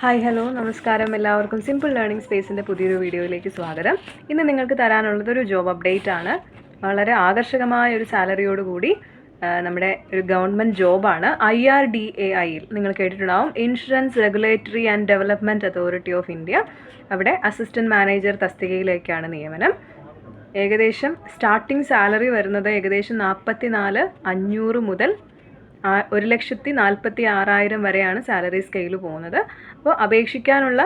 Hi hello നമസ്കാരം. എല്ലാവർക്കും simple learning സ്പേസിന്റെ പുതിയൊരു വീഡിയോയിലേക്ക് സ്വാഗതം. ഇന്ന് നിങ്ങൾക്ക് തരാനുള്ളത് ഒരു ജോബ് അപ്ഡേറ്റ് ആണ് വളരെ ആകർഷകമായ ഒരു സാലറിയോട് കൂടി നമ്മുടെ ഒരു ഗവൺമെന്റ് ജോബാണ് ഐ ആർ ഡി എ ഐയിൽ. നിങ്ങൾ കേട്ടിട്ടുണ്ടാവും. Insurance regulatory and development authority of India അവിടെ അസിസ്റ്റന്റ് മാനേജർ തസ്തികയിലേക്കാണ് നിയമനം. ഏകദേശം സ്റ്റാർട്ടിംഗ് സാലറി വരുന്നത് ഏകദേശം നാൽപ്പത്തി നാല് അഞ്ഞൂറ് മുതൽ ഒരു ലക്ഷത്തി നാൽപ്പത്തി ആറായിരം വരെയാണ് സാലറി സ്കെയിൽ പോകുന്നത്. അപ്പോൾ അപേക്ഷിക്കാനുള്ള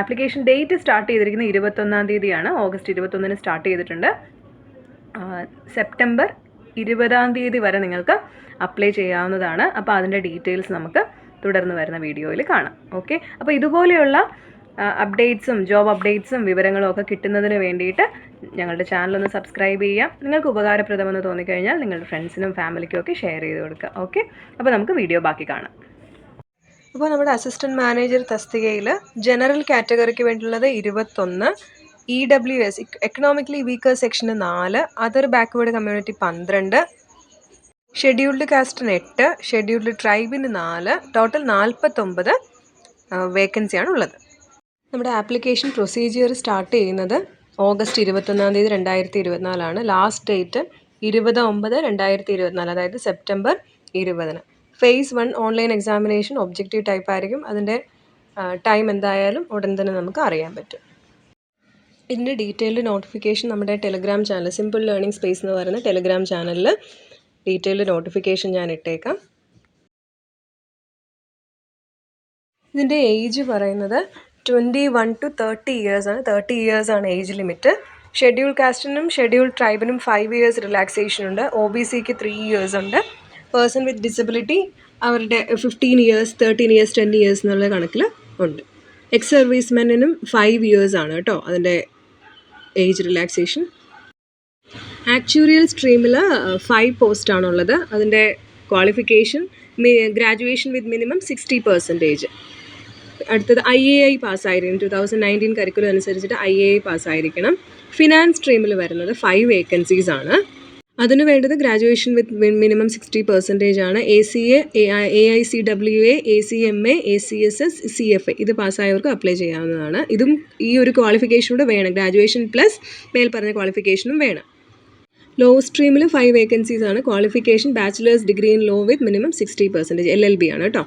ആപ്ലിക്കേഷൻ ഡേറ്റ് സ്റ്റാർട്ട് ചെയ്തിരിക്കുന്നത് ഇരുപത്തൊന്നാം തീയതിയാണ്. ഓഗസ്റ്റ് ഇരുപത്തൊന്നിന് സ്റ്റാർട്ട് ചെയ്തിട്ടുണ്ട്. സെപ്റ്റംബർ ഇരുപതാം തീയതി വരെ നിങ്ങൾക്ക് അപ്ലൈ ചെയ്യാവുന്നതാണ്. അപ്പോൾ അതിന്റെ ഡീറ്റെയിൽസ് നമുക്ക് തുടർന്ന് വരുന്ന വീഡിയോയിൽ കാണാം. ഓക്കെ? അപ്പോൾ ഇതുപോലെയുള്ള അപ്ഡേറ്റ്സും ജോബ് അപ്ഡേറ്റ്സും വിവരങ്ങളും ഒക്കെ കിട്ടുന്നതിന് വേണ്ടിയിട്ട് ഞങ്ങളുടെ ചാനൽ ഒന്ന് സബ്സ്ക്രൈബ് ചെയ്യുക നിങ്ങൾക്ക് ഉപകാരപ്രദമെന്ന് തോന്നിക്കഴിഞ്ഞാൽ നിങ്ങളുടെ ഫ്രണ്ട്സിനും ഫാമിലിക്കും ഒക്കെ ഷെയർ ചെയ്ത് കൊടുക്കുക. ഓക്കെ അപ്പോൾ നമുക്ക് വീഡിയോ ബാക്കി കാണാം. അപ്പോൾ നമ്മുടെ അസിസ്റ്റന്റ് മാനേജർ തസ്തികയിൽ ജനറൽ കാറ്റഗറിക്ക് വേണ്ടിയുള്ളത് ഇരുപത്തൊന്ന് E W S economically weaker സെക്ഷന് നാല് അതർ ബാക്ക്വേർഡ് കമ്മ്യൂണിറ്റി പന്ത്രണ്ട് ഷെഡ്യൂൾഡ് കാസ്റ്റിന് എട്ട് ഷെഡ്യൂൾഡ് ട്രൈബിന് നാല് ടോട്ടൽ നാൽപ്പത്തൊമ്പത് വേക്കൻസിയാണ് ഉള്ളത്. നമ്മുടെ ആപ്ലിക്കേഷൻ പ്രൊസീജിയർ സ്റ്റാർട്ട് ചെയ്യുന്നത് ഓഗസ്റ്റ് ഇരുപത്തൊന്നാം തീയതി രണ്ടായിരത്തി ഇരുപത്തിനാലാണ് ലാസ്റ്റ് ഡേറ്റ് ഇരുപത് ഒമ്പത് രണ്ടായിരത്തി ഇരുപത്തിനാല് അതായത് സെപ്റ്റംബർ ഇരുപതിന്. Phase one online examination objective type ആയിരിക്കും. അതിന്റെ ടൈം എന്തായാലും ഉടൻ തന്നെ നമുക്ക് അറിയാൻ പറ്റും. ഇതിന്റെ ഡീറ്റെയിൽഡ് നോട്ടിഫിക്കേഷൻ നമ്മുടെ Telegram channel simple learning space എന്ന് പറയുന്ന ടെലിഗ്രാം ചാനലിൽ ഡീറ്റെയിൽഡ് നോട്ടിഫിക്കേഷൻ ഞാൻ ഇട്ടേക്കാം. ഇതിന്റെ ഏജ് പറയുന്നത് ട്വന്റി വൺ ടു തേർട്ടി ഇയേഴ്സാണ് തേർട്ടി ഇയേഴ്സാണ് ഏജ് ലിമിറ്റ് ഷെഡ്യൂൾ കാസ്റ്റിനും ഷെഡ്യൂൾ ട്രൈബിനും ഫൈവ് ഇയേഴ്സ് റിലാക്സേഷൻ ഉണ്ട്. ഒ ബി സിക്ക് ത്രീ ഇയേഴ്സ് ഉണ്ട്. പേഴ്സൺ വിത്ത് ഡിസബിലിറ്റി അവരുടെ fifteen years thirteen years ten years എന്നുള്ള കണക്കിൽ ഉണ്ട്. എക്സ് സർവീസ്മെന്നിനും ഫൈവ് ഇയേഴ്സ് ആണ് കേട്ടോ അതിന്റെ ഏജ് റിലാക്സേഷൻ ആക്ച്വറിയൽ സ്ട്രീമിൽ ഫൈവ് പോസ്റ്റാണുള്ളത് അതിന്റെ qualification graduation with minimum sixty percentage അടുത്തത് ഐ എ ഐ പാസ്സായിരിക്കണം. ടു തൗസൻഡ് നയന്റീൻ കരിക്കുലം അനുസരിച്ചിട്ട് ഐ എ ഐ പാസ്സായിരിക്കണം. ഫിനാൻസ് സ്ട്രീമിൽ വരുന്നത് ഫൈവ് വേക്കൻസീസ് ആണ്. അതിന് വേണ്ടത് graduation with minimum sixty percentage ആണ്. A C A A I C W A A C M A A C S S C F A ഇത് പാസ്സായവർക്ക് അപ്ലൈ ചെയ്യാവുന്നതാണ്. ഇതും ഈ ഒരു ക്വാളിഫിക്കേഷൻ കൂടെ വേണം. ഗ്രാജുവേഷൻ പ്ലസ് മേൽ പറഞ്ഞ ക്വാളിഫിക്കേഷനും വേണം. ലോ സ്ട്രീമിൽ ഫൈവ് വേക്കൻസീസ് ആണ്. Qualification bachelor's degree in law with minimum sixty percentage L L B ആണ് കേട്ടോ.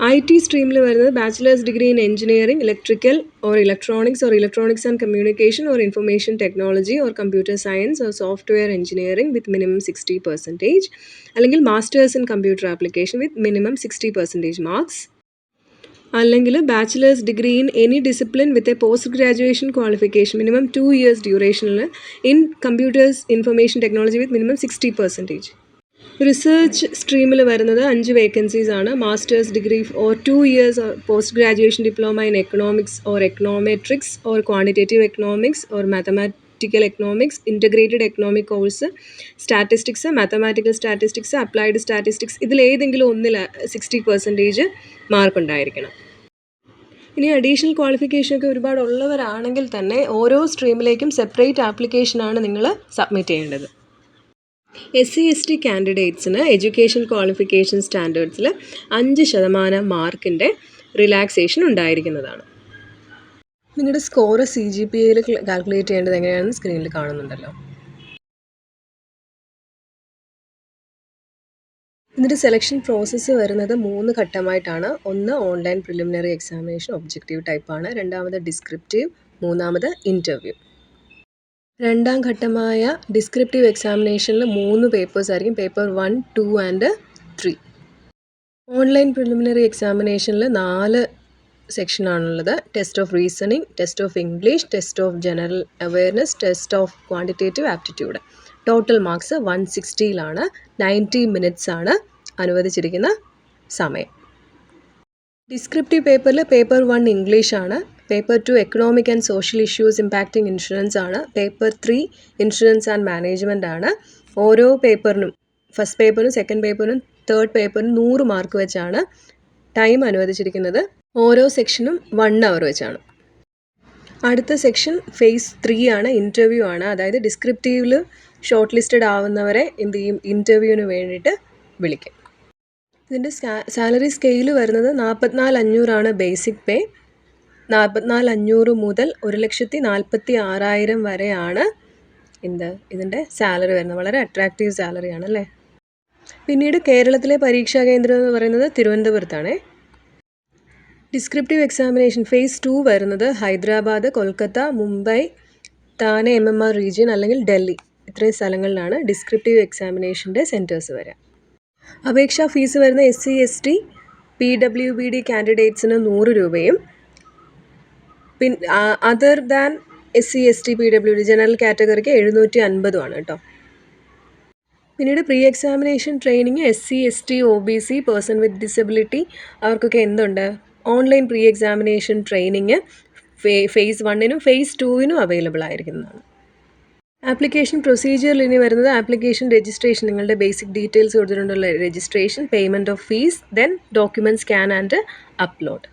ഐ ടി സ്ട്രീമിൽ വരുന്നത് bachelor's degree in engineering electrical or electronics or electronics and communication or information technology or computer science or software engineering with minimum sixty percentage അല്ലെങ്കിൽ master's in computer application with minimum sixty percentage marks അല്ലെങ്കിൽ bachelor's degree in any discipline with a post graduation qualification minimum two years ഡ്യൂറേഷനിൽ in computers information technology with minimum sixty percentage research സ്ട്രീമിൽ വരുന്നത് അഞ്ച് vacancies ആണ്. Master's degree or two years post graduation diploma in economics or econometrics or quantitative economics or mathematical economics integrated economic course statistics mathematical statistics applied statistics ഇതിലേതെങ്കിലും ഒന്നിൽ sixty percentage mark ഉണ്ടായിരിക്കണം. ഇനി additional qualification ഒക്കെ ഒരുപാട് ഉള്ളവരാണെങ്കിൽ തന്നെ ഓരോ സ്ട്രീമിലേക്കും separate ആപ്ലിക്കേഷനാണ് നിങ്ങൾ സബ്മിറ്റ് ചെയ്യേണ്ടത്. എസ് സി എസ് ടി കാൻഡിഡേറ്റ്സിന് എഡ്യൂക്കേഷൻ ക്വാളിഫിക്കേഷൻ സ്റ്റാൻഡേർഡ്സിൽ അഞ്ച് ശതമാനം മാർക്കിന്റെ റിലാക്സേഷൻ ഉണ്ടായിരിക്കുന്നതാണ്. നിങ്ങളുടെ സ്കോർ സി ജി പി എയിൽ കാൽക്കുലേറ്റ് ചെയ്യേണ്ടത് എങ്ങനെയാണെന്ന് സ്ക്രീനിൽ കാണുന്നുണ്ടല്ലോ. ഇതിന്റെ സെലക്ഷൻ പ്രോസസ്സ് വരുന്നത് മൂന്ന് ഘട്ടമായിട്ടാണ്. ഒന്ന് ഓൺലൈൻ പ്രിലിമിനറി എക്സാമിനേഷൻ ഒബ്ജക്റ്റീവ് ടൈപ്പാണ് രണ്ടാമത് ഡിസ്ക്രിപ്റ്റീവ് മൂന്നാമത് ഇന്റർവ്യൂ രണ്ടാം ഘട്ടമായ ഡിസ്ക്രിപ്റ്റീവ് എക്സാമിനേഷനിൽ മൂന്ന് പേപ്പേഴ്സ് ആയിരിക്കും. Paper one two and three online preliminary എക്സാമിനേഷനിൽ നാല് സെക്ഷനാണുള്ളത് test of reasoning test of English test of general awareness test of quantitative aptitude total marks one സിക്സ്റ്റിയിലാണ് ninety minutes ആണ് അനുവദിച്ചിരിക്കുന്ന സമയം. ഡിസ്ക്രിപ്റ്റീവ് പേപ്പറിൽ paper one ഇംഗ്ലീഷാണ് paper two economic and social issues impacting insurance ആണ്. Paper three insurance and management ആണ്. ഓരോ പേപ്പറിനും first പേപ്പറിനും സെക്കൻഡ് പേപ്പറിനും തേർഡ് പേപ്പറിനും നൂറ് മാർക്ക് വെച്ചാണ് ടൈം അനുവദിച്ചിരിക്കുന്നത്. ഓരോ സെക്ഷനും വൺ അവർ വെച്ചാണ്. അടുത്ത സെക്ഷൻ ഫേസ് ത്രീ ആണ് ഇന്റർവ്യൂ ആണ്. അതായത് ഡിസ്ക്രിപ്റ്റീവിൽ ഷോർട്ട് ലിസ്റ്റഡ് ആവുന്നവരെ എന്ത് ചെയ്യും? ഇന്റർവ്യൂവിന് വേണ്ടിയിട്ട് വിളിക്കും. ഇതിന്റെ സാലറി സ്കെയിൽ വരുന്നത് നാൽപ്പത്തിനാല് അഞ്ഞൂറാണ് ബേസിക് പേ നാൽപ്പത്തിനാല് അഞ്ഞൂറ് മുതൽ ഒരു ലക്ഷത്തി നാൽപ്പത്തി ആറായിരം വരെയാണ് എന്ത് ഇതിന്റെ സാലറി വരുന്നത്. വളരെ അട്രാക്റ്റീവ് സാലറിയാണ് അല്ലേ? പിന്നീട് കേരളത്തിലെ പരീക്ഷാ കേന്ദ്രം എന്ന് പറയുന്നത് തിരുവനന്തപുരത്താണ്. ഡിസ്ക്രിപ്റ്റീവ് എക്സാമിനേഷൻ ഫേസ് ടു വരുന്നത് Hyderabad Kolkata Mumbai Thane M M R region അല്ലെങ്കിൽ ഡൽഹി. ഇത്രയും സ്ഥലങ്ങളിലാണ് ഡിസ്ക്രിപ്റ്റീവ് എക്സാമിനേഷന്റെ സെന്റേഴ്സ് വരിക. അപേക്ഷാ ഫീസ് വരുന്ന S C S T P W B D കാൻഡിഡേറ്റ്സിന് നൂറ് രൂപയും പിൻ other than S C S T P W D general കാറ്റഗറിക്ക് എഴുന്നൂറ്റി അൻപതുമാണ് കേട്ടോ പിന്നീട് pre examination training S C S T O B C person with disability അവർക്കൊക്കെ എന്തുണ്ട്? Online pre examination training phase വണ്ണിനും phase ടുവിനും available ആയിരിക്കുന്നതാണ്. ആപ്ലിക്കേഷൻ പ്രൊസീജിയറിൽ ഇനി വരുന്നത് ആപ്ലിക്കേഷൻ രജിസ്ട്രേഷൻ നിങ്ങളുടെ ബേസിക് ഡീറ്റെയിൽസ് കൊടുത്തിട്ടുള്ള registration payment of fees then document scan and upload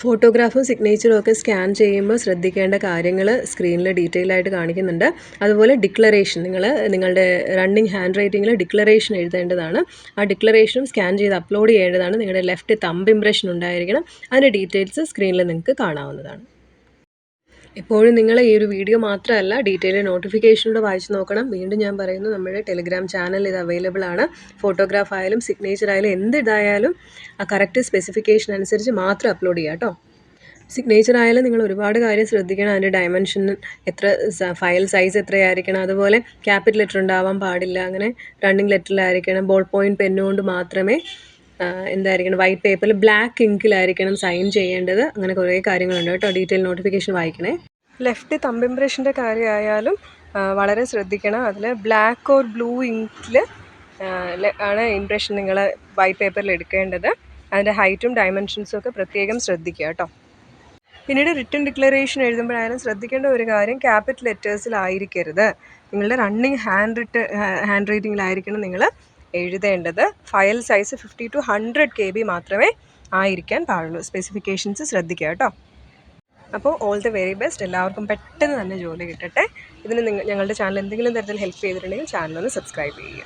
ഫോട്ടോഗ്രാഫും സിഗ്നേച്ചറും ഒക്കെ സ്കാൻ ചെയ്യുമ്പോൾ ശ്രദ്ധിക്കേണ്ട കാര്യങ്ങൾ സ്ക്രീനിൽ ഡീറ്റെയിൽ ആയിട്ട് കാണിക്കുന്നുണ്ട്. അതുപോലെ ഡിക്ലറേഷൻ നിങ്ങൾ നിങ്ങളുടെ റണ്ണിങ് ഹാൻഡ് റൈറ്റിങ്ങിൽ ഡിക്ലറേഷൻ എഴുതേണ്ടതാണ്. ആ ഡിക്ലറേഷനും സ്കാൻ ചെയ്ത് അപ്ലോഡ് ചെയ്യേണ്ടതാണ്. നിങ്ങളുടെ ലെഫ്റ്റ് തമ്പ് ഇംപ്രഷൻ ഉണ്ടായിരിക്കണം. അതിന്റെ ഡീറ്റെയിൽസ് സ്ക്രീനിൽ നിങ്ങൾക്ക് കാണാവുന്നതാണ്. എപ്പോഴും നിങ്ങൾ ഈ ഒരു വീഡിയോ മാത്രമല്ല ഡീറ്റെയിൽ നോട്ടിഫിക്കേഷനിലൂടെ വായിച്ചു നോക്കണം. വീണ്ടും ഞാൻ പറയുന്നു നമ്മുടെ ടെലിഗ്രാം ചാനൽ ഇത് അവൈലബിൾ ആണ്. ഫോട്ടോഗ്രാഫ് ആയാലും സിഗ്നേച്ചർ ആയാലും എന്ത് ഇതായാലും ആ കറക്റ്റ് സ്പെസിഫിക്കേഷൻ അനുസരിച്ച് മാത്രം അപ്ലോഡ് ചെയ്യുക കേട്ടോ സിഗ്നേച്ചർ ആയാലും നിങ്ങൾ ഒരുപാട് കാര്യം ശ്രദ്ധിക്കണം. അതിന്റെ ഡയമെൻഷൻ എത്ര ഫയൽ സൈസ് എത്രയായിരിക്കണം. അതുപോലെ ക്യാപിറ്റൽ ലെറ്റർ ഉണ്ടാവാൻ പാടില്ല. അങ്ങനെ റണ്ണിങ് ലെറ്ററിലായിരിക്കണം ബോൾ പോയിന്റ് പെന്നുകൊണ്ട് മാത്രമേ എന്തായിരിക്കണം? വൈറ്റ് പേപ്പറിൽ ബ്ലാക്ക് ഇങ്കിലായിരിക്കണം സൈൻ ചെയ്യേണ്ടത്. അങ്ങനെ കുറേ കാര്യങ്ങളുണ്ട് കേട്ടോ. ഡീറ്റെയിൽ നോട്ടിഫിക്കേഷൻ വായിക്കണേ. ലെഫ്റ്റ് തമ്പ് കാര്യമായാലും വളരെ ശ്രദ്ധിക്കണം. അതിൽ ബ്ലാക്ക് ഓർ ബ്ലൂ ഇങ്കിൽ ആണ് ഇംപ്രഷൻ നിങ്ങൾ വൈറ്റ് പേപ്പറിൽ എടുക്കേണ്ടത്. അതിന്റെ ഹൈറ്റും ഡയമെൻഷൻസും ഒക്കെ പ്രത്യേകം ശ്രദ്ധിക്കുക കേട്ടോ. പിന്നീട് റിട്ടേൺ ഡിക്ലറേഷൻ എഴുതുമ്പോഴായാലും ശ്രദ്ധിക്കേണ്ട ഒരു കാര്യം ക്യാപിറ്റൽ ലെറ്റേഴ്സിലായിരിക്കരുത് നിങ്ങളുടെ റണ്ണിങ് ഹാൻഡ് റിട്ട് ഹാൻഡ് റൈറ്റിങ്ങിലായിരിക്കണം നിങ്ങൾ എഴുതേണ്ടത്. File size fifty two hundred K B മാത്രമേ ആയിരിക്കാൻ പാടുള്ളൂ. സ്പെസിഫിക്കേഷൻസ് ശ്രദ്ധിക്കുക കേട്ടോ. അപ്പോൾ ഓൾ ദി വെരി ബെസ്റ്റ് എല്ലാവർക്കും പെട്ടെന്ന് തന്നെ ജോലി കിട്ടട്ടെ. ഇതിന് ഞങ്ങളുടെ ചാനൽ എന്തെങ്കിലും തരത്തിൽ ഹെൽപ്പ് ചെയ്തിട്ടുണ്ടെങ്കിൽ ചാനൽ ഒന്ന് സബ്സ്ക്രൈബ് ചെയ്യുക.